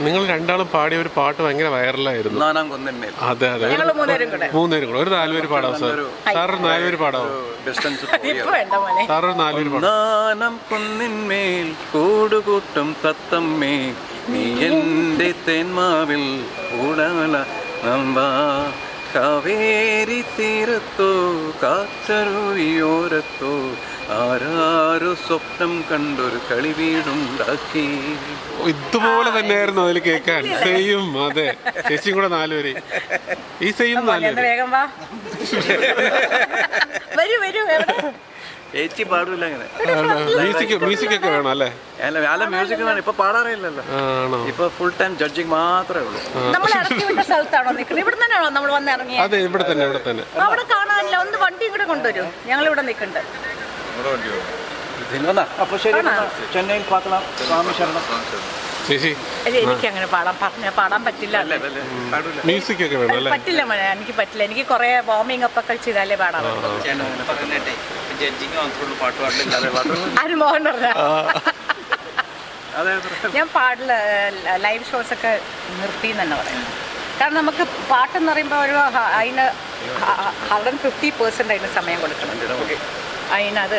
നിങ്ങൾ രണ്ടാളും പാടിയ ഒരു പാട്ട് ഭയങ്കര വൈറലായിരുന്നു. കുന്നിന്മേൽ. അതെ അതെ. മൂന്നേരും മൂന്നുപേരും കൂടെ. ഒരു നാലുപേര് പാടാം സാർ. സാറൊരു നാലുപേര് പാടാമോ സാറൊരു നാലുപേര് പാടാം. കുന്നിന്മേൽ കൂടുകൂട്ടും തത്തമ്മേ നീ എന്റെ തേന്മാവിൽ നമ്പ. കാവേരി തീരത്തോ കാച്ചരുവിയോരത്തോ ആരാരു സ്വപ്നം കണ്ടൊരു കളി വീടുണ്ടാക്കി. ഇതുപോലെ തന്നെയായിരുന്നു അതിൽ കേൾക്കാൻ. സെയ്യും അതെ. ചേച്ചിയും കൂടെ നാലുപേര്. ഈ ഒന്ന് നാലുപേര്. വേഗം വാ. വരൂ വരൂ ചേച്ചി പാടില്ല അങ്ങനെ. മ്യൂസിക് മ്യൂസിക് ഒക്കെ വേണം അല്ലേ? അല്ല അല്ല മ്യൂസിക് വേണം ഇപ്പൊ പാടാറില്ലല്ലോ. ഇപ്പൊ ഫുൾ ടൈം ജഡ്ജിങ് മാത്രമേ ഉള്ളൂ. നമ്മൾ ഇറക്കി വിട്ട സ്ഥലത്താണോ നിൽക്കുന്നത്? ഇവിടെ തന്നെയാണോ നമ്മൾ വന്ന് അതെ ഇവിടെ തന്നെ ഇവിടെ തന്നെ. അവിടെ കാണാനില്ല. ഒന്ന് വണ്ടി ഇവിടെ കൊണ്ടുവരൂ. ഞങ്ങൾ ഇവിടെ നിൽക്കുന്നുണ്ട് അപ്പൊ ശരി ചെന്നൈയിൽ പാത്തണം. സ്വാമി ശരണം. ചേച്ചി. എനിക്ക് അങ്ങനെ പാടാൻ പറഞ്ഞ പാടാൻ പറ്റില്ല. മ്യൂസിക് ഒക്കെ വേണം അല്ലേ? പറ്റില്ല മോനെ എനിക്ക് പറ്റില്ല. എനിക്ക് കുറെ വാർമിംഗ് അപ്പ് ഒക്കെ ചെയ്താലേ പാടാൻ പറ്റൂ ജഡ്ജിങ് മാത്രമുള്ളൂ പാട്ട് പാടില്ലാതെ ഞാൻ പാടില്ല ലൈവ് ഷോസ് ഒക്കെ നിർത്തി തന്നെ പറയാം കാരണം നമുക്ക് പാട്ടെന്ന് പറയുമ്പോൾ ഒരു അതിന് ഹൺഡ്രഡ് ഫിഫ്റ്റി പെർസെന്റ് അതിന് സമയം കൊടുക്കണം. അതിനത്